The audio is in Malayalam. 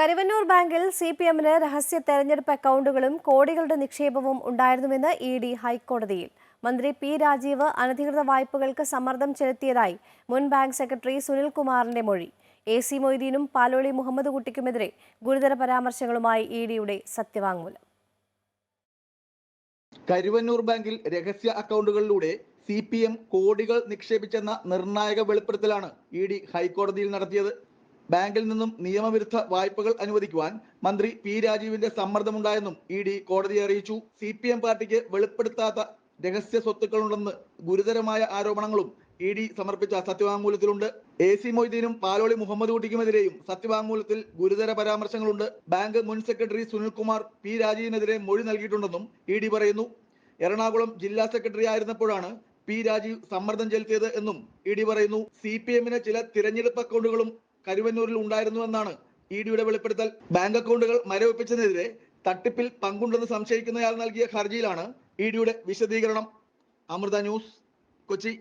കരുവന്നൂർ ബാങ്കിൽ സി പി എമ്മിന് രഹസ്യ തെരഞ്ഞെടുപ്പ് അക്കൗണ്ടുകളും കോടികളുടെ നിക്ഷേപവും ഉണ്ടായിരുന്നുവെന്ന് ഇ ഡി ഹൈക്കോടതിയിൽ. മന്ത്രി പി രാജീവ് അനധികൃത വായ്പകൾക്ക് സമ്മർദ്ദം ചെലുത്തിയതായി മുൻ ബാങ്ക് സെക്രട്ടറി സുനിൽകുമാറിന്റെ മൊഴി. എ സി മൊയ്തീനും പാലോളി മുഹമ്മദ് കുട്ടിക്കുമെതിരെ ഗുരുതര പരാമർശങ്ങളുമായി ഇ ഡിയുടെ സത്യവാങ്മൂലം. കരുവന്നൂർ ബാങ്കിൽ രഹസ്യ അക്കൗണ്ടുകളിലൂടെ സി പി എം കോടികൾ നിക്ഷേപിച്ചെന്ന നിർണായക വെളിപ്പെടുത്തലാണ് ഇ ഡി ഹൈക്കോടതിയിൽ നടത്തിയത്. ബാങ്കിൽ നിന്നും നിയമവിരുദ്ധ വായ്പകൾ അനുവദിക്കുവാൻ മന്ത്രി പി രാജീവിന്റെ സമ്മർദ്ദമുണ്ടായെന്നും ഇ ഡി കോടതിയെ അറിയിച്ചു. സി പി എം പാർട്ടിക്ക് വെളിപ്പെടുത്താത്ത രഹസ്യ സ്വത്തുക്കളുണ്ടെന്ന് ഗുരുതരമായ ആരോപണങ്ങളും ഇ ഡി സമർപ്പിച്ച സത്യവാങ്മൂലത്തിലുണ്ട്. എ സി മൊയ്തീനും പാലോളി മുഹമ്മദ് കുട്ടിക്കുമെതിരെയും സത്യവാങ്മൂലത്തിൽ ഗുരുതര പരാമർശങ്ങളുണ്ട്. ബാങ്ക് മുൻ സെക്രട്ടറി സുനിൽകുമാർ പി രാജീവിനെതിരെ മൊഴി നൽകിയിട്ടുണ്ടെന്നും ഇ ഡി പറയുന്നു. എറണാകുളം ജില്ലാ സെക്രട്ടറി ആയിരുന്നപ്പോഴാണ് പി രാജീവ് സമ്മർദ്ദം ചെലുത്തിയത് എന്നും ഇ ഡി പറയുന്നു. സി പി എമ്മിന് ചില തിരഞ്ഞെടുപ്പ് അക്കൗണ്ടുകളും കരുവന്നൂരിൽ ഉണ്ടായിരുന്നുവെന്നാണ് ഇ ഡിയുടെ വെളിപ്പെടുത്തൽ. ബാങ്ക് അക്കൗണ്ടുകൾ മരവിപ്പിച്ചതിനെതിരെ തട്ടിപ്പിൽ പങ്കുണ്ടെന്ന് സംശയിക്കുന്നയാൾ നൽകിയ ഹർജിയിലാണ് ഇ ഡിയുടെ വിശദീകരണം. അമൃത ന്യൂസ് കൊച്ചി.